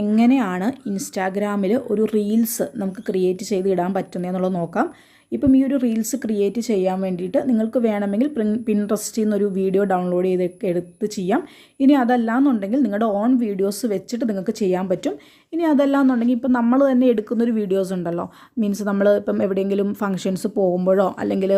എങ്ങനെയാണ് ഇൻസ്റ്റാഗ്രാമിൽ ഒരു റീൽസ് നമുക്ക് ക്രിയേറ്റ് ചെയ്ത് ഇടാൻ പറ്റുന്നതെന്നുള്ളത് നോക്കാം. ഇപ്പം ഈ ഒരു റീൽസ് ക്രിയേറ്റ് ചെയ്യാൻ വേണ്ടിയിട്ട് നിങ്ങൾക്ക് വേണമെങ്കിൽ പിൻട്രസ്റ്റിൽ നിന്നൊരു വീഡിയോ ഡൗൺലോഡ് ചെയ്ത് എടുത്ത് ചെയ്യാം. ഇനി അതല്ല എന്നുണ്ടെങ്കിൽ നിങ്ങളുടെ ഓൺ വീഡിയോസ് വെച്ചിട്ട് നിങ്ങൾക്ക് ചെയ്യാൻ പറ്റും. ഇനി അതല്ല എന്നുണ്ടെങ്കിൽ ഇപ്പം നമ്മൾ തന്നെ എടുക്കുന്നൊരു വീഡിയോസ് ഉണ്ടല്ലോ. മീൻസ് നമ്മൾ ഇപ്പം എവിടെയെങ്കിലും ഫങ്ഷൻസ് പോകുമ്പോഴോ അല്ലെങ്കിൽ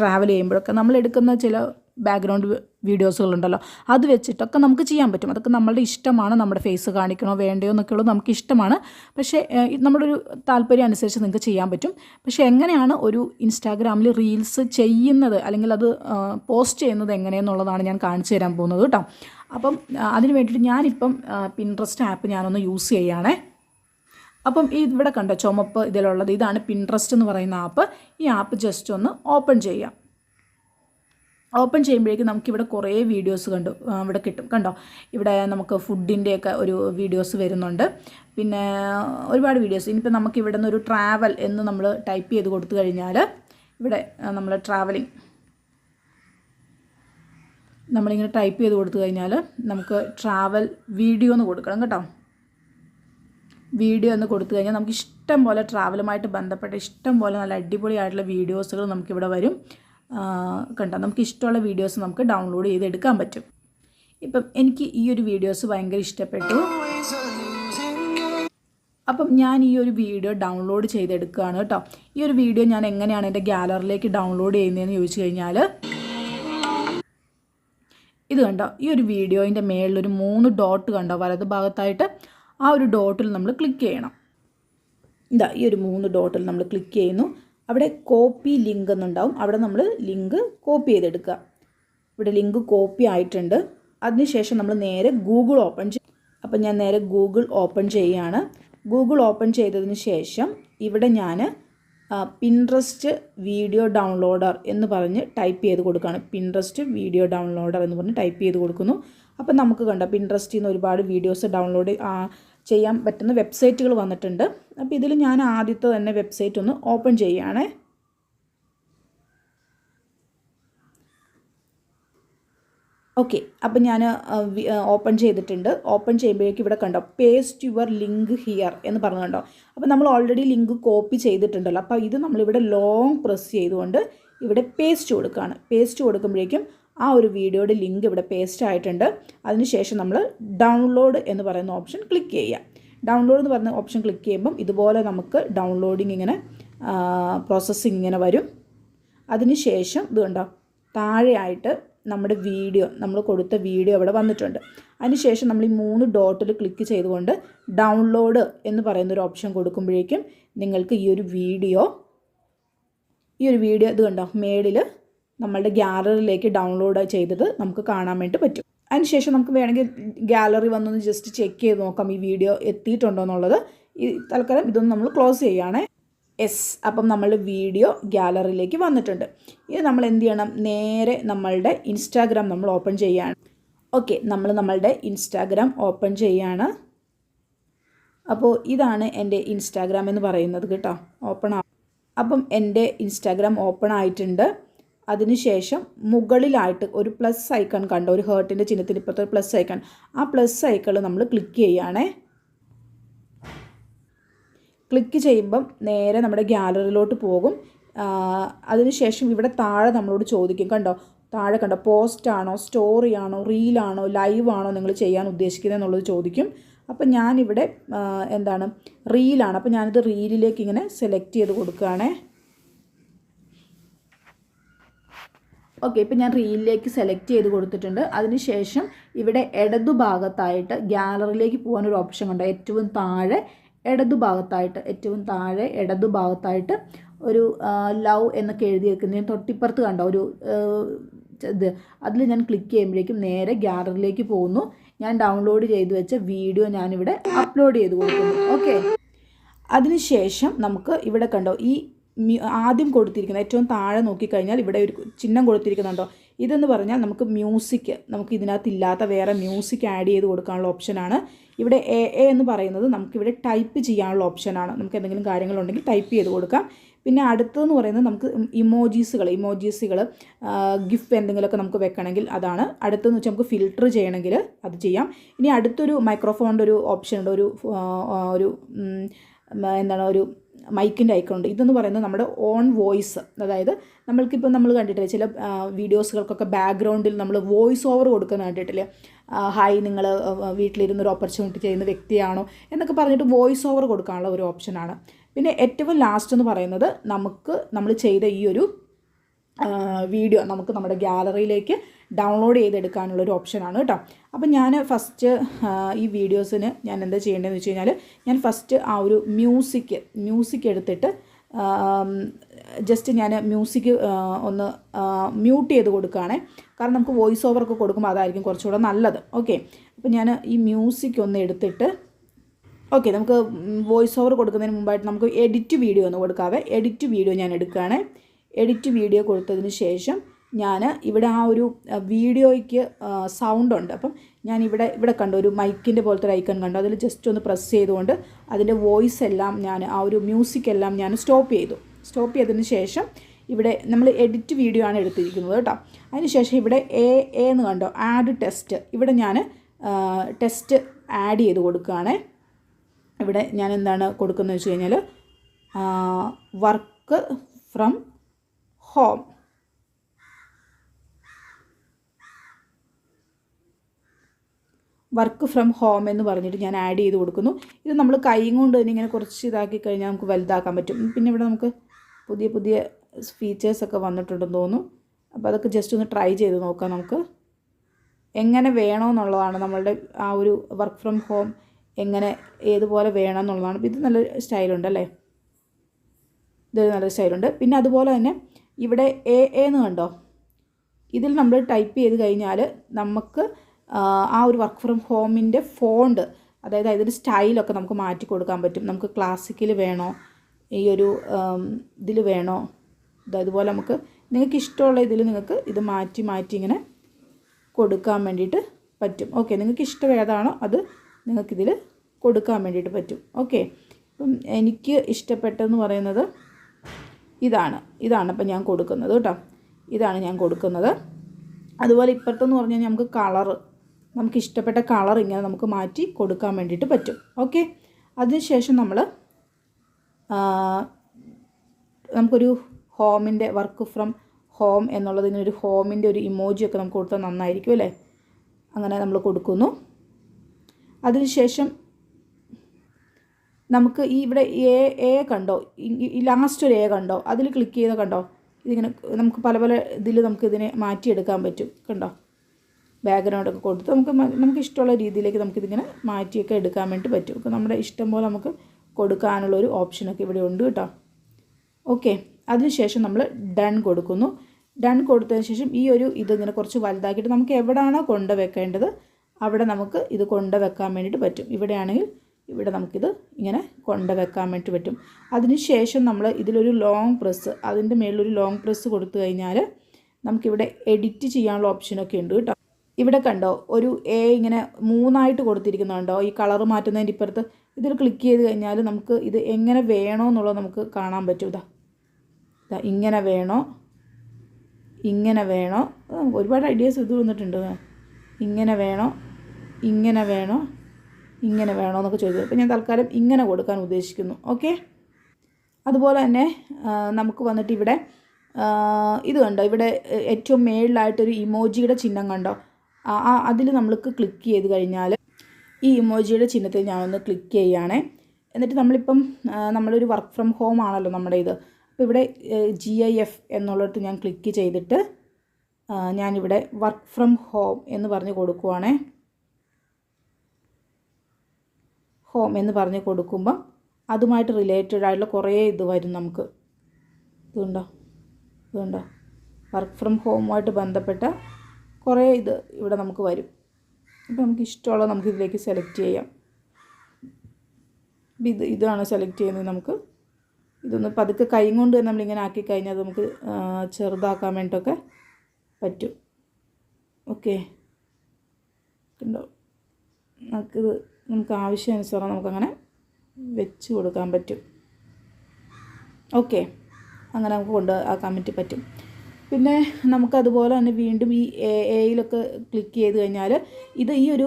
ട്രാവൽ ചെയ്യുമ്പോഴൊക്കെ നമ്മൾ എടുക്കുന്ന ചില ബാക്ക്ഗ്രൗണ്ട് വീഡിയോസുകളുണ്ടല്ലോ. അത് വെച്ചിട്ടൊക്കെ നമുക്ക് ചെയ്യാൻ പറ്റും. അതൊക്കെ നമ്മളുടെ ഇഷ്ടമാണ്. നമ്മുടെ ഫേസ് കാണിക്കണോ വേണ്ടയോ എന്നൊക്കെയുള്ളത് നമുക്ക് ഇഷ്ടമാണ്. പക്ഷേ നമ്മുടെ ഒരു താല്പര്യം അനുസരിച്ച് നിങ്ങൾക്ക് ചെയ്യാൻ പറ്റും. പക്ഷേ എങ്ങനെയാണ് ഒരു ഇൻസ്റ്റാഗ്രാമിൽ റീൽസ് ചെയ്യുന്നത്? അല്ലെങ്കിൽ അത് പോസ്റ്റ് ചെയ്യുന്നത് എങ്ങനെയെന്നുള്ളതാണ് ഞാൻ കാണിച്ചു തരാൻ പോകുന്നത് കേട്ടോ. അപ്പം അതിന് വേണ്ടിയിട്ട് ഞാനിപ്പം പിൻട്രസ്റ്റ് ആപ്പ് ഞാനൊന്ന് യൂസ് ചെയ്യുകയാണേ അപ്പം ഇവിടെ കണ്ടോ ചുമപ്പ് ഇതിലുള്ളത്. ഇതാണ് പിൻട്രസ്റ്റ് എന്ന് പറയുന്ന ആപ്പ് ഈ ആപ്പ് ജസ്റ്റ് ഒന്ന് ഓപ്പൺ ചെയ്യാം. ഓപ്പൺ ചെയ്യുമ്പോഴേക്കും നമുക്കിവിടെ കുറേ വീഡിയോസ് കണ്ടു. ഇവിടെ കിട്ടും. കണ്ടോ? ഇവിടെ നമുക്ക് ഫുഡിന്റെയൊക്കെ ഒരു വീഡിയോസ് വരുന്നുണ്ട്. പിന്നെ ഒരുപാട് വീഡിയോസ്. ഇനിയിപ്പോൾ നമുക്ക് ഇവിടെ നിന്ന് ഒരു ട്രാവൽ എന്ന് നമ്മൾ ടൈപ്പ് ചെയ്ത് കൊടുത്തു കഴിഞ്ഞാൽ ഇവിടെ നമ്മൾ ട്രാവലിംഗ് നമ്മളിങ്ങനെ ടൈപ്പ് ചെയ്ത് കൊടുത്തു കഴിഞ്ഞാൽ നമുക്ക് ട്രാവൽ വീഡിയോ എന്ന് കൊടുക്കണം കേട്ടോ. വീഡിയോ എന്ന് കൊടുത്തു കഴിഞ്ഞാൽ നമുക്ക് ഇഷ്ടം പോലെ ട്രാവലുമായിട്ട് ബന്ധപ്പെട്ട ഇഷ്ടം പോലെ നല്ല അടിപൊളിയായിട്ടുള്ള വീഡിയോസുകൾ നമുക്കിവിടെ വരും. കണ്ടോ? നമുക്ക് ഇഷ്ടമുള്ള വീഡിയോസ് നമുക്ക് ഡൗൺലോഡ് ചെയ്തെടുക്കാൻ പറ്റും. ഇപ്പം എനിക്ക് ഈ ഒരു വീഡിയോസ് ഭയങ്കര ഇഷ്ടപ്പെട്ടു. അപ്പം ഞാൻ ഈ ഒരു വീഡിയോ ഡൗൺലോഡ് ചെയ്തെടുക്കുകയാണ് കേട്ടോ. ഈ ഒരു വീഡിയോ ഞാൻ എങ്ങനെയാണ് എന്റെ ഗ്യാലറിയിലേക്ക് ഡൗൺലോഡ് ചെയ്യുന്നതെന്ന് ചോദിച്ചു കഴിഞ്ഞാൽ ഇത് കണ്ടോ? ഈ ഒരു വീഡിയോയിന്റെ മേളിലൊരു മൂന്ന് ഡോട്ട് കണ്ടോ? വലത് ഭാഗത്തായിട്ട് ആ ഒരു ഡോട്ടിൽ നമ്മൾ ക്ലിക്ക് ചെയ്യണം. ഇതാ ഈ ഒരു മൂന്ന് ഡോട്ടിൽ നമ്മൾ ക്ലിക്ക് ചെയ്യുന്നു. അവിടെ കോപ്പി ലിങ്ക് എന്നുണ്ടാവും. അവിടെ നമ്മൾ ലിങ്ക് കോപ്പി ചെയ്തെടുക്കുക. ഇവിടെ ലിങ്ക് കോപ്പി ആയിട്ടുണ്ട്. അതിനുശേഷം നമ്മൾ നേരെ ഗൂഗിൾ ഓപ്പൺ ചെയ്യും അപ്പം ഞാൻ നേരെ ഗൂഗിൾ ഓപ്പൺ ചെയ്യുകയാണ് ഗൂഗിൾ ഓപ്പൺ ചെയ്തതിന് ശേഷം ഇവിടെ ഞാൻ പിൻട്രസ്റ്റ് വീഡിയോ ഡൗൺലോഡർ എന്ന് പറഞ്ഞ് ടൈപ്പ് ചെയ്ത് കൊടുക്കുകയാണ്. പിൻട്രസ്റ്റ് വീഡിയോ ഡൗൺലോഡർ എന്ന് പറഞ്ഞ് ടൈപ്പ് ചെയ്ത് കൊടുക്കുന്നു. അപ്പം നമുക്ക് കണ്ടോ പിൻട്രസ്റ്റിൽ നിന്ന് ഒരുപാട് വീഡിയോസ് ഡൗൺലോഡ് ചെയ്യാൻ പറ്റുന്ന വെബ്സൈറ്റുകൾ വന്നിട്ടുണ്ട്. അപ്പോൾ ഇതിൽ ഞാൻ ആദ്യത്തെ തന്നെ വെബ്സൈറ്റ് ഒന്ന് ഓപ്പൺ ചെയ്യുകയാണേ. ഓക്കെ അപ്പം ഞാൻ ഓപ്പൺ ചെയ്തിട്ടുണ്ട്. ഓപ്പൺ ചെയ്യുമ്പോഴേക്കും ഇവിടെ കണ്ടോ പേസ്റ്റ് യുവർ ലിങ്ക് ഹിയർ എന്ന് പറഞ്ഞുണ്ടോ അപ്പോൾ നമ്മൾ ഓൾറെഡി ലിങ്ക് കോപ്പി ചെയ്തിട്ടുണ്ടല്ലോ. അപ്പോൾ ഇത് നമ്മളിവിടെ ലോങ് പ്രസ് ചെയ്തുകൊണ്ട് ഇവിടെ പേസ്റ്റ് കൊടുക്കുകയാണ്. പേസ്റ്റ് കൊടുക്കുമ്പോഴേക്കും ആ ഒരു വീഡിയോയുടെ ലിങ്ക് ഇവിടെ പേസ്റ്റ് ആയിട്ടുണ്ട്. അതിനുശേഷം നമ്മൾ ഡൗൺലോഡ് എന്ന് പറയുന്ന ഓപ്ഷൻ ക്ലിക്ക് ചെയ്യുക. ഡൗൺലോഡ് എന്ന് പറയുന്ന ഓപ്ഷൻ ക്ലിക്ക് ചെയ്യുമ്പം ഇതുപോലെ നമുക്ക് ഡൗൺലോഡിങ് ഇങ്ങനെ പ്രോസസ്സിങ് ഇങ്ങനെ വരും. അതിനുശേഷം ഇത് കണ്ടോ? താഴെയായിട്ട് നമ്മുടെ വീഡിയോ നമ്മൾ കൊടുത്ത വീഡിയോ അവിടെ വന്നിട്ടുണ്ട്. അതിനുശേഷം നമ്മൾ ഈ മൂന്ന് ഡോട്ടിൽ ക്ലിക്ക് ചെയ്തുകൊണ്ട് ഡൗൺലോഡ് എന്ന് പറയുന്ന ഒരു ഓപ്ഷൻ കൊടുക്കുമ്പോഴേക്കും നിങ്ങൾക്ക് ഈ ഒരു വീഡിയോ ഈ ഒരു വീഡിയോ ഇത് കണ്ടോ? മേളിൽ നമ്മളുടെ ഗ്യാലറിയിലേക്ക് ഡൗൺലോഡ് ചെയ്തത് നമുക്ക് കാണാൻ വേണ്ടി പറ്റും. അതിനുശേഷം നമുക്ക് വേണമെങ്കിൽ ഗാലറി വന്നൊന്ന് ജസ്റ്റ് ചെക്ക് ചെയ്ത് നോക്കാം ഈ വീഡിയോ എത്തിയിട്ടുണ്ടോ എന്നുള്ളത്. ഈ തൽക്കാലം ഇതൊന്ന് നമ്മൾ ക്ലോസ് ചെയ്യുകയാണേ. എസ് അപ്പം നമ്മളുടെ വീഡിയോ ഗാലറിയിലേക്ക് വന്നിട്ടുണ്ട്. ഇത് നമ്മൾ എന്ത് ചെയ്യണം? നേരെ നമ്മളുടെ ഇൻസ്റ്റാഗ്രാം നമ്മൾ ഓപ്പൺ ചെയ്യുകയാണ്. ഓക്കെ നമ്മൾ നമ്മളുടെ ഇൻസ്റ്റാഗ്രാം ഓപ്പൺ ചെയ്യുകയാണ്. അപ്പോൾ ഇതാണ് എന്റെ ഇൻസ്റ്റാഗ്രാം എന്ന് പറയുന്നത് കേട്ടോ. ഓപ്പൺ ആ അപ്പം എന്റെ ഇൻസ്റ്റാഗ്രാം ഓപ്പൺ ആയിട്ടുണ്ട്. അതിനുശേഷം മുകളിലായിട്ട് ഒരു പ്ലസ് ഐക്കൺ കണ്ടോ? ഒരു ഹേർട്ടിന്റെ ചിഹ്നത്തിന് ഇപ്പോഴത്തെ ഒരു പ്ലസ് ഐക്കൺ ആ പ്ലസ് ഐക്കൾ നമ്മൾ ക്ലിക്ക് ചെയ്യുകയാണേ. ക്ലിക്ക് ചെയ്യുമ്പം നേരെ നമ്മുടെ ഗ്യാലറിയിലോട്ട് പോകും. അതിനുശേഷം ഇവിടെ താഴെ നമ്മളോട് ചോദിക്കും. കണ്ടോ? താഴെ കണ്ടോ? പോസ്റ്റ് ആണോ? സ്റ്റോറി ആണോ? റീലാണോ ലൈവ് ആണോ നിങ്ങൾ ചെയ്യാൻ ഉദ്ദേശിക്കുന്നത് എന്നുള്ളത് ചോദിക്കും. അപ്പം ഞാനിവിടെ എന്താണ്? റീലാണ് അപ്പം ഞാനിത് റീലിലേക്ക് ഇങ്ങനെ സെലക്ട് ചെയ്ത് കൊടുക്കുകയാണേ. ഓക്കെ ഇപ്പം ഞാൻ റീലിലേക്ക് സെലക്ട് ചെയ്ത് കൊടുത്തിട്ടുണ്ട്. അതിനുശേഷം ഇവിടെ ഇടതുഭാഗത്തായിട്ട് ഗ്യാലറിയിലേക്ക് പോകാൻ ഒരു ഓപ്ഷൻ ഉണ്ട് ഏറ്റവും താഴെ ഇടതുഭാഗത്തായിട്ട് ഏറ്റവും താഴെ ഇടതുഭാഗത്തായിട്ട് ഒരു ലവ് എന്നൊക്കെ എഴുതി വെക്കുന്നതിന് തൊട്ടിപ്പുറത്ത് കണ്ടോ? ഒരു ഇത്. അതിൽ ഞാൻ ക്ലിക്ക് ചെയ്യുമ്പോഴേക്കും നേരെ ഗ്യാലറിയിലേക്ക് പോകുന്നു. ഞാൻ ഡൗൺലോഡ് ചെയ്ത് വെച്ച വീഡിയോ ഞാനിവിടെ അപ്ലോഡ് ചെയ്ത് കൊടുക്കുന്നു. ഓക്കെ അതിനുശേഷം നമുക്ക് ഇവിടെ കണ്ടോ? ഈ ആദ്യം കൊടുത്തിരിക്കുന്നത് ഏറ്റവും താഴെ നോക്കിക്കഴിഞ്ഞാൽ ഇവിടെ ഒരു ചിഹ്നം കൊടുത്തിരിക്കുന്നുണ്ടോ? ഇതെന്ന് പറഞ്ഞാൽ നമുക്ക് മ്യൂസിക് നമുക്ക് ഇതിനകത്ത് ഇല്ലാത്ത വേറെ മ്യൂസിക് ആഡ് ചെയ്ത് കൊടുക്കാനുള്ള ഓപ്ഷനാണ് ഇവിടെ എ എ എന്ന് പറയുന്നത് നമുക്കിവിടെ ടൈപ്പ് ചെയ്യാനുള്ള ഓപ്ഷനാണ് നമുക്ക് എന്തെങ്കിലും കാര്യങ്ങളുണ്ടെങ്കിൽ ടൈപ്പ് ചെയ്ത് കൊടുക്കാം. പിന്നെ അടുത്തതെന്ന് പറയുന്നത് നമുക്ക് ഇമോജീസുകൾ ഇമോജീസുകൾ ഗിഫ് എന്തെങ്കിലുമൊക്കെ നമുക്ക് വെക്കണമെങ്കിൽ അതാണ്. അടുത്തെന്ന് വെച്ചാൽ നമുക്ക് ഫിൽട്ടർ ചെയ്യണമെങ്കിൽ അത് ചെയ്യാം. ഇനി അടുത്തൊരു മൈക്രോഫോണിന്റെ ഒരു ഓപ്ഷൻ ഉണ്ട്. ഒരു ഒരു എന്താണ് ഒരു മൈക്കിന്റെ ഐക്കൺ ഇതെന്ന് പറയുന്നത് നമ്മുടെ ഓൺ വോയിസ്. അതായത് നമ്മൾക്കിപ്പോൾ നമ്മൾ കണ്ടിട്ടില്ലേ ചില വീഡിയോസുകൾക്കൊക്കെ ബാക്ക്ഗ്രൗണ്ടിൽ നമ്മൾ വോയിസ് ഓവർ കൊടുക്കുന്ന കണ്ടിട്ടില്ലേ? ഹായ് നിങ്ങൾ വീട്ടിലിരുന്ന് ഒരു ഓപ്പർച്യൂണിറ്റി ചെയ്യുന്ന വ്യക്തിയാണോ എന്നൊക്കെ പറഞ്ഞിട്ട് വോയിസ് ഓവർ കൊടുക്കാനുള്ള ഒരു ഓപ്ഷനാണ്. പിന്നെ ഏറ്റവും ലാസ്റ്റ് എന്ന് പറയുന്നത് നമുക്ക് നമ്മൾ ചെയ്ത ഈ ഒരു വീഡിയോ നമുക്ക് നമ്മുടെ ഗ്യാലറിയിലേക്ക് ഡൗൺലോഡ് ചെയ്തെടുക്കാനുള്ള ഒരു ഓപ്ഷനാണ് കേട്ടോ. അപ്പം ഞാൻ ഫസ്റ്റ് ഈ വീഡിയോസിന് ഞാൻ എന്താ ചെയ്യേണ്ടതെന്ന് വെച്ച് കഴിഞ്ഞാൽ ഞാൻ ഫസ്റ്റ് ആ ഒരു മ്യൂസിക് മ്യൂസിക് എടുത്തിട്ട് ജസ്റ്റ് ഞാൻ മ്യൂസിക് ഒന്ന് മ്യൂട്ട് ചെയ്ത് കൊടുക്കുകയാണേ. കാരണം നമുക്ക് വോയിസ് ഓവർ ഒക്കെ കൊടുക്കുമ്പോൾ അതായിരിക്കും കുറച്ചുകൂടെ നല്ലത്. ഓക്കെ അപ്പം ഞാൻ ഈ മ്യൂസിക് ഒന്ന് എടുത്തിട്ട് ഓക്കെ നമുക്ക് വോയിസ് ഓവർ കൊടുക്കുന്നതിന് മുമ്പായിട്ട് നമുക്ക് എഡിറ്റ് വീഡിയോ ഒന്ന് കൊടുക്കാവേ. എഡിറ്റ് വീഡിയോ ഞാൻ എടുക്കുകയാണ്. എഡിറ്റ് വീഡിയോ കൊടുത്തതിന് ശേഷം ഞാൻ ഇവിടെ ആ ഒരു വീഡിയോയ്ക്ക് സൗണ്ട് ഉണ്ട്. അപ്പം ഞാൻ ഇവിടെ ഇവിടെ കണ്ടു ഒരു മൈക്കിന്റെ പോലത്തെ ഒരു ഐക്കൺ കണ്ടു. അതിൽ ജസ്റ്റ് ഒന്ന് പ്രസ് ചെയ്തുകൊണ്ട് അതിന്റെ വോയിസ് എല്ലാം ഞാൻ ആ ഒരു മ്യൂസിക് എല്ലാം ഞാൻ സ്റ്റോപ്പ് ചെയ്തു. സ്റ്റോപ്പ് ചെയ്തതിന് ശേഷം ഇവിടെ നമ്മൾ എഡിറ്റ് വീഡിയോ ആണ് എടുത്തിരിക്കുന്നത് കേട്ടോ. അതിനുശേഷം ഇവിടെ എ എ എന്ന് കണ്ടോ? ആഡ് ടെസ്റ്റ് ഇവിടെ ഞാൻ ടെസ്റ്റ് ആഡ് ചെയ്ത് കൊടുക്കുകയാണേ. ഇവിടെ ഞാൻ എന്താണ് കൊടുക്കുന്നത് വെച്ച് കഴിഞ്ഞാൽ work from home work from home എന്ന് പറഞ്ഞിട്ട് ഞാൻ ആഡ് ചെയ്ത് കൊടുക്കുന്നു. ഇത് നമ്മൾ കൈ കൊണ്ട് തന്നെ ഇങ്ങനെ കുറച്ച് ഇതാക്കി കഴിഞ്ഞാൽ നമുക്ക് വലുതാക്കാൻ പറ്റും. പിന്നെ ഇവിടെ നമുക്ക് പുതിയ പുതിയ ഫീച്ചേഴ്സൊക്കെ വന്നിട്ടുണ്ടെന്ന് തോന്നുന്നു. അപ്പോൾ അതൊക്കെ ജസ്റ്റ് ഒന്ന് ട്രൈ ചെയ്ത് നോക്കാം നമുക്ക്. എങ്ങനെ വേണമെന്നുള്ളതാണ് നമ്മളുടെ ആ ഒരു വർക്ക് ഫ്രം ഹോം എങ്ങനെ ഏതുപോലെ വേണം എന്നുള്ളതാണ് ഇത് നല്ല സ്റ്റൈലുണ്ട് അല്ലേ? ഇതൊരു നല്ല സ്റ്റൈലുണ്ട് പിന്നെ അതുപോലെ തന്നെ ഇവിടെ എ എന്ന് കണ്ടോ? ഇതിൽ നമ്മൾ ടൈപ്പ് ചെയ്ത് കഴിഞ്ഞാൽ നമുക്ക് ആ, ഒരു വർക്ക് ഫ്രം ഹോമിന്റെ ഫോണ്ട് അതായത് അതിന്റെ സ്റ്റൈലൊക്കെ നമുക്ക് മാറ്റി കൊടുക്കാൻ പറ്റും. നമുക്ക് ക്ലാസിക്കിൽ വേണോ? ഈ ഒരു ഇതിൽ വേണോ? ഇത് അതുപോലെ നമുക്ക് നിങ്ങൾക്ക് ഇഷ്ടമുള്ള ഇതിൽ നിങ്ങൾക്ക് ഇത് മാറ്റി മാറ്റി ഇങ്ങനെ കൊടുക്കാൻ വേണ്ടിയിട്ട് പറ്റും. ഓക്കെ നിങ്ങൾക്ക് ഇഷ്ടം ഏതാണോ അത് നിങ്ങൾക്കിതിൽ കൊടുക്കാൻ വേണ്ടിയിട്ട് പറ്റും. ഓക്കെ അപ്പം എനിക്ക് ഇഷ്ടപ്പെട്ടതെന്ന് പറയുന്നത് ഇതാണ്. ഇതാണ് ഇപ്പം ഞാൻ കൊടുക്കുന്നത് കേട്ടോ. ഇതാണ് ഞാൻ കൊടുക്കുന്നത്. അതുപോലെ ഇപ്പുറത്തെന്ന് പറഞ്ഞാൽ നമുക്ക് കളറ് നമുക്ക് ഇഷ്ടപ്പെട്ട കളർ ഇങ്ങനെ നമുക്ക് മാറ്റി കൊടുക്കാൻ വേണ്ടിയിട്ട് പറ്റും. ഓക്കെ? അതിനുശേഷം നമ്മൾ നമുക്കൊരു ഹോമിന്റെ വർക്ക് ഫ്രം ഹോം എന്നുള്ളതിന് ഒരു ഹോമിന്റെ ഒരു ഇമോജിയൊക്കെ നമുക്ക് കൊടുത്താൽ നന്നായിരിക്കും അല്ലേ? അങ്ങനെ നമ്മൾ കൊടുക്കുന്നു. അതിനുശേഷം നമുക്ക് ഈ ഇവിടെ എ എ കണ്ടോ? ഈ- ലാസ്റ്റ് ഒരു എ കണ്ടോ? അതിൽ ക്ലിക്ക് ചെയ്ത് കണ്ടോ? ഇതിങ്ങനെ നമുക്ക് പല പല ഇതിൽ നമുക്ക് ഇതിനെ മാറ്റിയെടുക്കാൻ പറ്റും. കണ്ടോ? ബാക്ക്ഗ്രൗണ്ട് ഒക്കെ കൊടുത്ത് നമുക്ക് നമുക്ക് ഇഷ്ടമുള്ള രീതിയിലേക്ക് നമുക്കിതിങ്ങനെ മാറ്റിയൊക്കെ എടുക്കാൻ വേണ്ടി പറ്റും. അപ്പോൾ നമ്മുടെ ഇഷ്ടം പോലെ നമുക്ക് കൊടുക്കാനുള്ള ഒരു ഓപ്ഷനൊക്കെ ഇവിടെ ഉണ്ട് കേട്ടോ. ഓക്കെ അതിനുശേഷം നമ്മൾ ഡൺ കൊടുക്കുന്നു. ഡൺ കൊടുത്തതിന് ശേഷം ഈ ഒരു ഇതിങ്ങനെ കുറച്ച് വലുതാക്കിയിട്ട് നമുക്ക് എവിടെയാണോ കൊണ്ടുവെക്കേണ്ടത് അവിടെ നമുക്ക് ഇത് കൊണ്ട് വെക്കാൻ വേണ്ടിയിട്ട് പറ്റും. ഇവിടെയാണെങ്കിൽ ഇവിടെ നമുക്കിത് ഇങ്ങനെ കൊണ്ട് വെക്കാൻ വേണ്ടി പറ്റും. അതിനുശേഷം നമ്മൾ ഇതിലൊരു ലോങ് പ്രസ് അതിന്റെ മേളിലൊരു ലോങ് പ്രസ് കൊടുത്തു കഴിഞ്ഞാൽ നമുക്കിവിടെ എഡിറ്റ് ചെയ്യാനുള്ള ഓപ്ഷനൊക്കെ ഉണ്ട് ഇവിടെ കണ്ടോ ഒരു എ ഇങ്ങനെ മൂന്നായിട്ട് കൊടുത്തിരിക്കുന്നുണ്ടോ ഈ കളർ മാറ്റുന്നതിന്റെ ഇപ്പുറത്ത്. ഇതിൽ ക്ലിക്ക് ചെയ്ത് കഴിഞ്ഞാൽ നമുക്ക് ഇത് എങ്ങനെ വേണോ എന്നുള്ളത് നമുക്ക് കാണാൻ പറ്റും. ഇതാ ഇതാ ഇങ്ങനെ വേണോ ഇങ്ങനെ വേണോ. ഒരുപാട് ഐഡിയാസ് ഇത് വന്നിട്ടുണ്ട്. ഇങ്ങനെ വേണോ ഇങ്ങനെ വേണോ ഇങ്ങനെ വേണോ എന്നൊക്കെ ചോദിച്ചു. അപ്പോൾ ഞാൻ തൽക്കാലം ഇങ്ങനെ കൊടുക്കാൻ ഉദ്ദേശിക്കുന്നു. ഓക്കെ അതുപോലെ തന്നെ നമുക്ക് വന്നിട്ട് ഇവിടെ ഇത് കണ്ടോ ഇവിടെ ഏറ്റവും മേളിലായിട്ടൊരു ഇമോജിയുടെ ചിഹ്നം കണ്ടോ? അതിൽ നമ്മൾക്ക് ക്ലിക്ക് ചെയ്ത് കഴിഞ്ഞാൽ ഈ ഇമോജിയുടെ ചിഹ്നത്തിൽ ഞാനൊന്ന് ക്ലിക്ക് ചെയ്യുകയാണേ. എന്നിട്ട് നമ്മളിപ്പം ആ, നമ്മളൊരു വർക്ക് ഫ്രം ഹോം ആണല്ലോ നമ്മുടെ ഇത്. അപ്പോൾ ഇവിടെ ജി ഐ എഫ് എന്നുള്ളിടത്ത് ഞാൻ ക്ലിക്ക് ചെയ്തിട്ട് ആ, ഞാനിവിടെ വർക്ക് ഫ്രം ഹോം എന്ന് പറഞ്ഞ് കൊടുക്കുവാണേ. ഹോം എന്ന് പറഞ്ഞ് കൊടുക്കുമ്പം അതുമായിട്ട് റിലേറ്റഡ് ആയിട്ടുള്ള കുറേ ഇത് വരും നമുക്ക്. ഇതുണ്ടോ? ഇതുണ്ടോ? വർക്ക് ഫ്രം ഹോമുമായിട്ട് ബന്ധപ്പെട്ട കുറേ ഇത് ഇവിടെ നമുക്ക് വരും. അപ്പോൾ നമുക്ക് ഇഷ്ടമുള്ള നമുക്ക് ഇതിലേക്ക് സെലക്ട് ചെയ്യാം ഇത് ഇതാണ് സെലക്ട് ചെയ്യുന്നത് നമുക്ക്. ഇതൊന്ന് പതുക്കെ കൈ കൊണ്ട് തന്നെ നമ്മളിങ്ങനെ ആക്കി കഴിഞ്ഞാൽ നമുക്ക് ചെറുതാക്കാൻ വേണ്ടിയിട്ടൊക്കെ പറ്റും. ഓക്കെ. കണ്ടോ? നമുക്കിത് നമുക്ക് ആവശ്യാനുസരണം നമുക്കങ്ങനെ വെച്ച് കൊടുക്കാൻ പറ്റും. ഓക്കെ. അങ്ങനെ നമുക്ക് കൊണ്ട് ആക്കാൻ വേണ്ടി പറ്റും. പിന്നെ നമുക്കതുപോലെ തന്നെ വീണ്ടും ഈ എയിലൊക്കെ ക്ലിക്ക് ചെയ്ത് കഴിഞ്ഞാൽ ഇത് ഈ ഒരു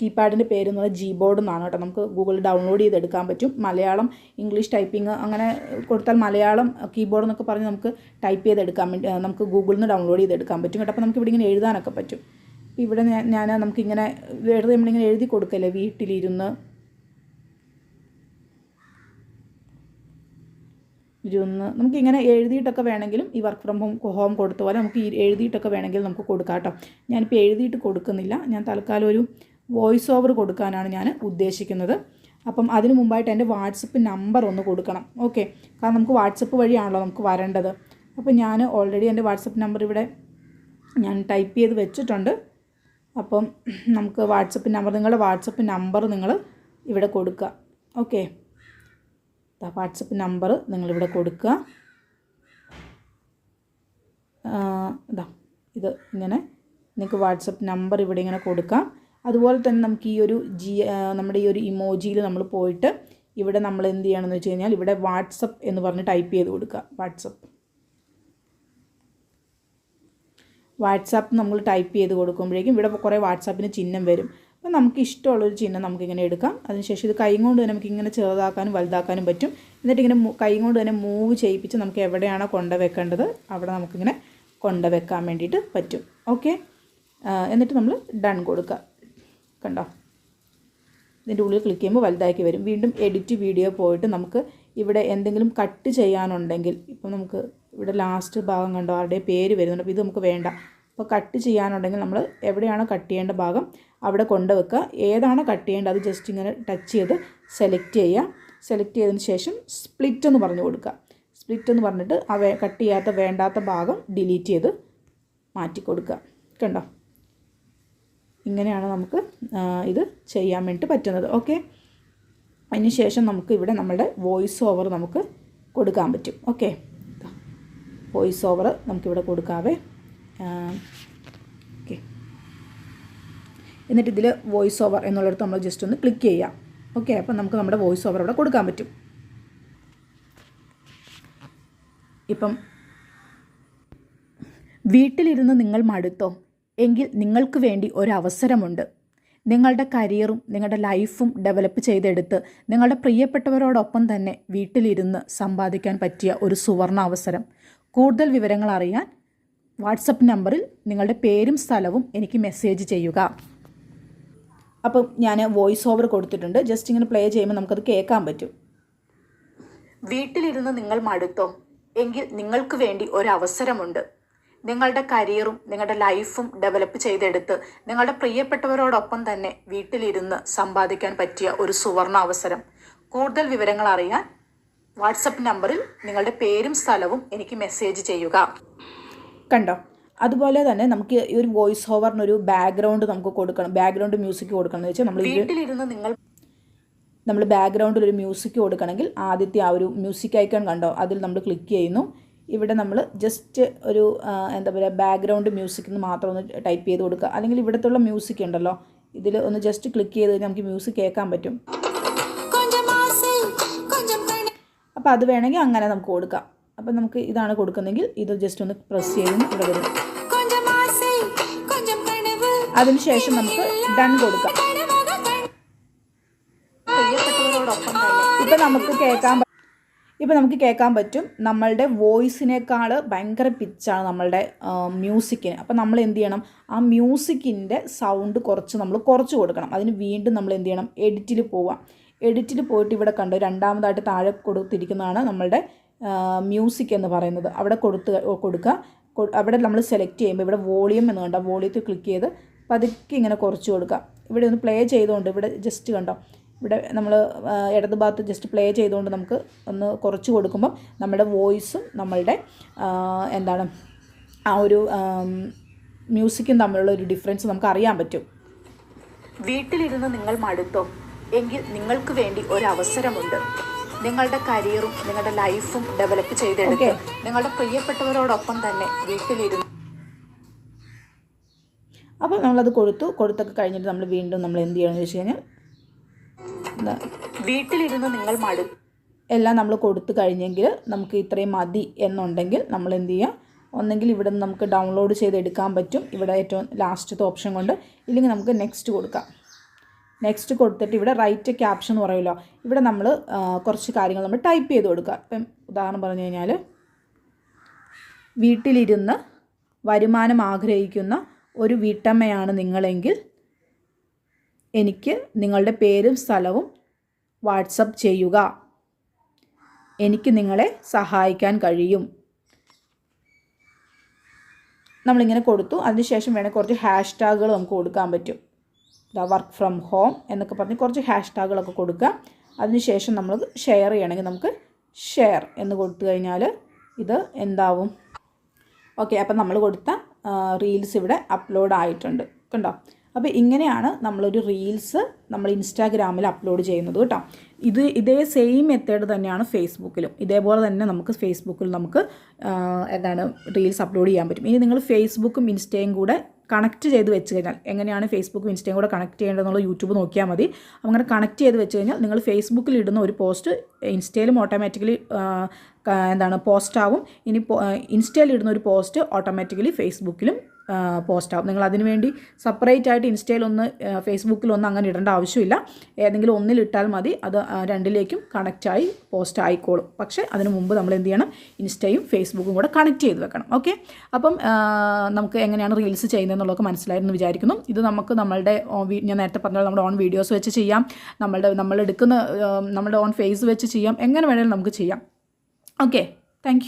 കീപാഡിന്റെ പേര് എന്ന് പറഞ്ഞാൽ ജി ബോർഡ് എന്നാണ് കേട്ടോ. നമുക്ക് ഗൂഗിൾ ഡൗൺലോഡ് ചെയ്തെടുക്കാൻ പറ്റും. മലയാളം ഇംഗ്ലീഷ് ടൈപ്പിംഗ് അങ്ങനെ കൊടുത്താൽ മലയാളം കീബോർഡ് എന്നൊക്കെ പറഞ്ഞ് നമുക്ക് ടൈപ്പ് ചെയ്തെടുക്കാൻ വേണ്ടി നമുക്ക് ഗൂഗിളിൽ നിന്ന് ഡൗൺലോഡ് ചെയ്തെടുക്കാൻ പറ്റും കേട്ടോ. അപ്പോൾ നമുക്ക് ഇവിടെ ഇങ്ങനെ എഴുതാനൊക്കെ പറ്റും. ഇവിടെ ഞാൻ ഞാൻ നമുക്കിങ്ങനെ വെറുതെ നമ്മളിങ്ങനെ എഴുതി കൊടുക്കല്ലേ വീട്ടിലിരുന്ന്? ഇരുന്ന് നമുക്ക് ഇങ്ങനെ എഴുതിയിട്ടൊക്കെ വേണമെങ്കിലും ഈ വർക്ക് ഫ്രം ഹോം ഹോം കൊടുത്ത പോലെ നമുക്ക് ഈ എഴുതിയിട്ടൊക്കെ വേണമെങ്കിൽ നമുക്ക് കൊടുക്കാം കേട്ടോ. ഞാനിപ്പോൾ എഴുതിയിട്ട് കൊടുക്കുന്നില്ല. ഞാൻ തൽക്കാലം ഒരു വോയിസ് ഓവർ കൊടുക്കാനാണ് ഞാൻ ഉദ്ദേശിക്കുന്നത്. അപ്പം അതിന് മുമ്പായിട്ട് എന്റെ വാട്സപ്പ് നമ്പർ ഒന്ന് കൊടുക്കണം. ഓക്കെ കാരണം നമുക്ക് വാട്സപ്പ് വഴിയാണല്ലോ നമുക്ക് വരേണ്ടത്. അപ്പം ഞാൻ ഓൾറെഡി എന്റെ വാട്സപ്പ് നമ്പർ ഇവിടെ ഞാൻ ടൈപ്പ് ചെയ്ത് വെച്ചിട്ടുണ്ട്. അപ്പം നമുക്ക് വാട്സപ്പ് നമ്പർ നിങ്ങളുടെ വാട്സപ്പ് നമ്പർ നിങ്ങൾ ഇവിടെ കൊടുക്കുക. ഓക്കെ വാട്സപ്പ് നമ്പർ നിങ്ങളിവിടെ കൊടുക്കുക. ഇതാ ഇത് ഇങ്ങനെ നിങ്ങൾക്ക് വാട്സപ്പ് നമ്പർ ഇവിടെ ഇങ്ങനെ കൊടുക്കാം. അതുപോലെ തന്നെ നമുക്ക് ഈ ഒരു ജി നമ്മുടെ ഈ ഒരു ഇമോജിയിൽ നമ്മൾ പോയിട്ട് ഇവിടെ നമ്മൾ എന്ത് ചെയ്യണമെന്ന് വെച്ച് കഴിഞ്ഞാൽ ഇവിടെ വാട്സപ്പ് എന്ന് പറഞ്ഞ് ടൈപ്പ് ചെയ്ത് കൊടുക്കുക. വാട്സപ്പ്. വാട്സാപ്പ് നമ്മൾ ടൈപ്പ് ചെയ്ത് കൊടുക്കുമ്പോഴേക്കും ഇവിടെ കുറേ വാട്സാപ്പിന് ചിഹ്നം വരും. അപ്പോൾ നമുക്ക് ഇഷ്ടമുള്ളൊരു ചിഹ്നം നമുക്കിങ്ങനെ എടുക്കാം. അതിനുശേഷം ഇത് കൈ കൊണ്ട് തന്നെ നമുക്ക് ഇങ്ങനെ ചെറുതാക്കാനും വലുതാക്കാനും പറ്റും. എന്നിട്ട് ഇങ്ങനെ കൈ കൊണ്ട് തന്നെ മൂവ് ചെയ്യിപ്പിച്ച് നമുക്ക് എവിടെയാണോ കൊണ്ടുവെക്കേണ്ടത് അവിടെ നമുക്കിങ്ങനെ കൊണ്ടുവെക്കാൻ വേണ്ടിയിട്ട് പറ്റും. ഓക്കെ എന്നിട്ട് നമ്മൾ ഡൺ കൊടുക്കുക. കണ്ടോ? ഇതിന്റെ ഉള്ളിൽ ക്ലിക്ക് ചെയ്യുമ്പോൾ വലുതാക്കി വരും. വീണ്ടും എഡിറ്റ് വീഡിയോ പോയിട്ട് നമുക്ക് ഇവിടെ എന്തെങ്കിലും കട്ട് ചെയ്യാനുണ്ടെങ്കിൽ ഇപ്പം നമുക്ക് ഇവിടെ ലാസ്റ്റ് ഭാഗം കണ്ടോ? ആരുടെ പേര് വരുന്നുണ്ട്. അപ്പോൾ ഇത് നമുക്ക് വേണ്ട. അപ്പോൾ കട്ട് ചെയ്യാനുണ്ടെങ്കിൽ നമ്മൾ എവിടെയാണോ കട്ട് ചെയ്യേണ്ട ഭാഗം അവിടെ കൊണ്ടുവെക്കുക. ഏതാണ് കട്ട് ചെയ്യേണ്ടത്? അത് ജസ്റ്റ് ഇങ്ങനെ ടച്ച് ചെയ്ത് സെലക്ട് ചെയ്യുക. സെലക്ട് ചെയ്തതിന് ശേഷം സ്പ്ലിറ്റ് എന്ന് പറഞ്ഞു കൊടുക്കുക. സ്പ്ലിറ്റ് എന്ന് പറഞ്ഞിട്ട് ആ കട്ട് ചെയ്യാത്ത വേണ്ടാത്ത ഭാഗം ഡിലീറ്റ് ചെയ്ത് മാറ്റി കൊടുക്കുക. കണ്ടോ? ഇങ്ങനെയാണ് നമുക്ക് ഇത് ചെയ്യാൻ വേണ്ടി പറ്റുന്നത്. ഓക്കെ അതിന് ശേഷം നമുക്ക് ഇവിടെ നമ്മുടെ വോയിസ് ഓവർ നമുക്ക് കൊടുക്കാൻ പറ്റും. ഓക്കെ വോയിസ് ഓവർ നമുക്കിവിടെ കൊടുക്കാവേ. എന്നിട്ട് ഇതിൽ വോയിസ് ഓവർ എന്നുള്ളിടത്ത് നമ്മൾ ജസ്റ്റ് ഒന്ന് ക്ലിക്ക് ചെയ്യാം. ഓക്കെ അപ്പം നമുക്ക് നമ്മുടെ വോയിസ് ഓവർ അവിടെ കൊടുക്കാൻ പറ്റും. ഇപ്പം വീട്ടിലിരുന്ന് നിങ്ങൾ മടുത്തോ? എങ്കിൽ നിങ്ങൾക്ക് വേണ്ടി ഒരവസരമുണ്ട് നിങ്ങളുടെ കരിയറും നിങ്ങളുടെ ലൈഫും ഡെവലപ്പ് ചെയ്തെടുത്ത് നിങ്ങളുടെ പ്രിയപ്പെട്ടവരോടൊപ്പം തന്നെ വീട്ടിലിരുന്ന് സമ്പാദിക്കാൻ പറ്റിയ ഒരു സുവർണ അവസരം. കൂടുതൽ വിവരങ്ങൾ അറിയാൻ വാട്സപ്പ് നമ്പറിൽ നിങ്ങളുടെ പേരും സ്ഥലവും എനിക്ക് മെസ്സേജ് ചെയ്യുക. അപ്പം ഞാൻ വോയിസ് ഓവർ കൊടുത്തിട്ടുണ്ട്. ജസ്റ്റ് ഇങ്ങനെ പ്ലേ ചെയ്യുമ്പോൾ നമുക്കത് കേൾക്കാൻ പറ്റും. വീട്ടിലിരുന്ന് നിങ്ങൾ മടുത്തോ? എങ്കിൽ നിങ്ങൾക്ക് വേണ്ടി ഒരു അവസരമുണ്ട് നിങ്ങളുടെ കരിയറും നിങ്ങളുടെ ലൈഫും ഡെവലപ്പ് ചെയ്തെടുത്ത് നിങ്ങളുടെ പ്രിയപ്പെട്ടവരോടൊപ്പം തന്നെ വീട്ടിലിരുന്ന് സമ്പാദിക്കാൻ പറ്റിയ ഒരു സുവർണ അവസരം. കൂടുതൽ വിവരങ്ങൾ അറിയാൻ വാട്സപ്പ് നമ്പറിൽ നിങ്ങളുടെ പേരും സ്ഥലവും എനിക്ക് മെസ്സേജ് ചെയ്യുക. കണ്ടോ? അതുപോലെ തന്നെ നമുക്ക് ഈ ഒരു വോയിസ് ഓവറിനൊരു ബാക്ക്ഗ്രൗണ്ട് നമുക്ക് കൊടുക്കണം. ബാക്ക്ഗ്രൗണ്ട് മ്യൂസിക് കൊടുക്കണം എന്ന് വെച്ചാൽ നമ്മൾ നിങ്ങൾ നമ്മൾ ബാക്ക്ഗ്രൗണ്ടിൽ ഒരു മ്യൂസിക് കൊടുക്കണമെങ്കിൽ ആദ്യത്തെ ആ ഒരു മ്യൂസിക് ഐക്കൺ കണ്ടോ? അതിൽ നമ്മൾ ക്ലിക്ക് ചെയ്യുന്നു. ഇവിടെ നമ്മൾ ജസ്റ്റ് ഒരു എന്താ പറയുക ബാക്ക്ഗ്രൗണ്ട് മ്യൂസിക് എന്ന് മാത്രം ഒന്ന് ടൈപ്പ് ചെയ്ത് കൊടുക്കുക. അല്ലെങ്കിൽ ഇവിടുത്തെ മ്യൂസിക് ഉണ്ടല്ലോ ഇതിൽ ഒന്ന് ജസ്റ്റ് ക്ലിക്ക് ചെയ്ത് കഴിഞ്ഞാൽ നമുക്ക് മ്യൂസിക് കേൾക്കാൻ പറ്റും. അപ്പോൾ അത് വേണമെങ്കിൽ അങ്ങനെ നമുക്ക് കൊടുക്കാം. അപ്പം നമുക്ക് ഇതാണ് കൊടുക്കുന്നതെങ്കിൽ ഇത് ജസ്റ്റ് ഒന്ന് പ്രസ് ചെയ്യും ഇവിടെ വരും. അതിനുശേഷം നമുക്ക് ഡൺ കൊടുക്കാം. ഇപ്പം നമുക്ക് കേൾക്കാൻ ഇപ്പം നമുക്ക് കേൾക്കാൻ പറ്റും നമ്മളുടെ വോയിസിനേക്കാൾ ഭയങ്കര പിച്ചാണ് നമ്മളുടെ മ്യൂസിക്കിന് അപ്പം നമ്മൾ എന്ത് ചെയ്യണം? ആ മ്യൂസിക്കിന്റെ സൗണ്ട് കുറച്ച് നമ്മൾ കുറച്ച് കൊടുക്കണം. അതിന് വീണ്ടും നമ്മൾ എന്ത് ചെയ്യണം? എഡിറ്റിൽ പോവാം. എഡിറ്റിൽ പോയിട്ട് ഇവിടെ കണ്ട്? രണ്ടാമതായിട്ട് താഴെ കൊടുത്തിരിക്കുന്നതാണ് നമ്മളുടെ മ്യൂസിക് എന്ന് പറയുന്നത് അവിടെ കൊടുത്ത് കൊടുക്കുക. അവിടെ നമ്മൾ സെലക്ട് ചെയ്യുമ്പോൾ ഇവിടെ വോളിയം എന്ന് കണ്ടോ വോളിയത്തിൽ ക്ലിക്ക് ചെയ്ത് പതുക്കെ ഇങ്ങനെ കുറച്ച് കൊടുക്കുക. ഇവിടെ ഒന്ന് പ്ലേ ചെയ്തുകൊണ്ട് ഇവിടെ ജസ്റ്റ് കണ്ടോ ഇവിടെ നമ്മൾ ഇടത് ഭാഗത്ത് ജസ്റ്റ് പ്ലേ ചെയ്തുകൊണ്ട് നമുക്ക് ഒന്ന് കുറച്ച് കൊടുക്കുമ്പം നമ്മുടെ വോയിസും നമ്മളുടെ എന്താണ് ആ ഒരു മ്യൂസിക്കും തമ്മിലുള്ള ഒരു ഡിഫറൻസ് നമുക്ക് അറിയാൻ പറ്റും. വീട്ടിലിരുന്ന് നിങ്ങൾ മടുത്തോ? എങ്കിൽ നിങ്ങൾക്ക് വേണ്ടി ഒരു അവസരമുണ്ട്. നിങ്ങളുടെ കരിയറും നിങ്ങളുടെ ലൈഫും ഡെവലപ്പ് ചെയ്തെടുക്കുക നിങ്ങളുടെ പ്രിയപ്പെട്ടവരോടൊപ്പം തന്നെ വീട്ടിലിരുന്ന് അപ്പോൾ നമ്മളത് കൊടുത്തു. കൊടുത്തൊക്കെ കഴിഞ്ഞിട്ട് നമ്മൾ വീണ്ടും നമ്മൾ എന്ത് ചെയ്യണമെന്ന് വെച്ച് കഴിഞ്ഞാൽ വീട്ടിലിരുന്ന് നിങ്ങൾ മടു എല്ലാം നമ്മൾ കൊടുത്തു കഴിഞ്ഞെങ്കിൽ നമുക്ക് ഇത്രയും മതി എന്നുണ്ടെങ്കിൽ നമ്മൾ എന്ത് ചെയ്യുക ഒന്നെങ്കിൽ ഇവിടെ നിന്ന് നമുക്ക് ഡൗൺലോഡ് ചെയ്ത് എടുക്കാൻ പറ്റും. ഇവിടെ ഏറ്റവും ലാസ്റ്റത്തെ ഓപ്ഷൻ കൊണ്ട്. ഇല്ലെങ്കിൽ നമുക്ക് നെക്സ്റ്റ് കൊടുക്കാം. നെക്സ്റ്റ് കൊടുത്തിട്ട് ഇവിടെ റൈറ്റ് ക്യാപ്ഷൻ എന്ന് പറയുമല്ലോ. ഇവിടെ നമ്മൾ കുറച്ച് കാര്യങ്ങൾ നമ്മൾ ടൈപ്പ് ചെയ്ത് കൊടുക്കുക. ഇപ്പം ഉദാഹരണം പറഞ്ഞു കഴിഞ്ഞാൽ വീട്ടിലിരുന്ന് വരുമാനം ആഗ്രഹിക്കുന്ന ഒരു വീട്ടമ്മയാണ് നിങ്ങളെങ്കിൽ എനിക്ക് നിങ്ങളുടെ പേരും സ്ഥലവും വാട്സപ്പ് ചെയ്യുക. എനിക്ക് നിങ്ങളെ സഹായിക്കാൻ കഴിയും. നമ്മളിങ്ങനെ കൊടുത്തു. അതിനുശേഷം വേണമെങ്കിൽ കുറച്ച് ഹാഷ്ടാഗുകൾ നമുക്ക് കൊടുക്കാൻ പറ്റും. വർക്ക് ഫ്രം ഹോം എന്നൊക്കെ പറഞ്ഞ് കുറച്ച് ഹാഷ് ടാഗുകളൊക്കെ കൊടുക്കുക. അതിനുശേഷം നമ്മൾ ഷെയർ ചെയ്യണമെങ്കിൽ നമുക്ക് ഷെയർ എന്ന് കൊടുത്തു കഴിഞ്ഞാൽ ഇത് എന്താവും? ഓക്കെ അപ്പം നമ്മൾ കൊടുത്ത റീൽസ് ഇവിടെ അപ്ലോഡ് ആയിട്ടുണ്ട്. കണ്ടോ? അപ്പോൾ ഇങ്ങനെയാണ് നമ്മളൊരു റീൽസ് നമ്മൾ ഇൻസ്റ്റാഗ്രാമിൽ അപ്ലോഡ് ചെയ്യുന്നത് കേട്ടോ. ഇത് ഇതേ സെയിം മെത്തേഡ് തന്നെയാണ് ഫേസ്ബുക്കിലും ഇതേപോലെ തന്നെ നമുക്ക് ഫേസ്ബുക്കിൽ നമുക്ക് എന്താണ് റീൽസ് അപ്ലോഡ് ചെയ്യാൻ പറ്റും. ഇനി നിങ്ങൾ ഫേസ്ബുക്കും ഇൻസ്റ്റയും കൂടെ കണക്ട് ചെയ്ത് വെച്ച് കഴിഞ്ഞാൽ എങ്ങനെയാണ് ഫേസ്ബുക്കും ഇൻസ്റ്റയും കൂടെ കണക്ട് ചെയ്യേണ്ടതെന്നുള്ള യൂട്യൂബ് നോക്കിയാൽ മതി. അങ്ങനെ കണക്ട് ചെയ്ത് വെച്ച് കഴിഞ്ഞാൽ നിങ്ങൾ ഫേസ്ബുക്കിൽ ഇടുന്ന ഒരു പോസ്റ്റ് ഇൻസ്റ്റയിലും ഓട്ടോമാറ്റിക്കലി എന്താണ് പോസ്റ്റാവും ഇനി ഇൻസ്റ്റയിൽ ഇടുന്ന ഒരു പോസ്റ്റ് ഓട്ടോമാറ്റിക്കലി ഫേസ്ബുക്കിലും പോസ്റ്റ് ആവും. നിങ്ങൾ അതിന് വേണ്ടി സെപ്പറേറ്റ് ആയിട്ട് ഇൻസ്റ്റയിൽ ഒന്ന് ഇൻസ്റ്റയിലൊന്ന് ഫേസ്ബുക്കിലൊന്നും അങ്ങനെ ഇടേണ്ട ആവശ്യമില്ല. ഏതെങ്കിലും ഒന്നിൽ ഇട്ടാൽ മതി. അത് രണ്ടിലേക്കും കണക്റ്റായി പോസ്റ്റ് ആയിക്കോളും. പക്ഷേ അതിന് മുമ്പ് നമ്മൾ എന്ത് ചെയ്യണം? ഇൻസ്റ്റയും ഫേസ്ബുക്കും കൂടെ കണക്ട് ചെയ്ത് വെക്കണം. ഓക്കെ? അപ്പം നമുക്ക് എങ്ങനെയാണ് റീൽസ് ചെയ്യുന്നതെന്നുള്ളതൊക്കെ മനസ്സിലായിരുന്നു വിചാരിക്കുന്നു. ഇത് നമുക്ക് നമ്മളുടെ ഞാൻ നേരത്തെ പറഞ്ഞ നമ്മുടെ ഓൺ വീഡിയോസ് വെച്ച് ചെയ്യാം. നമ്മളുടെ നമ്മൾ എടുക്കുന്ന നമ്മുടെ ഓൺ ഫേസ് വെച്ച് ചെയ്യാം. എങ്ങനെ വേണമെങ്കിലും നമുക്ക് ചെയ്യാം. Okay thank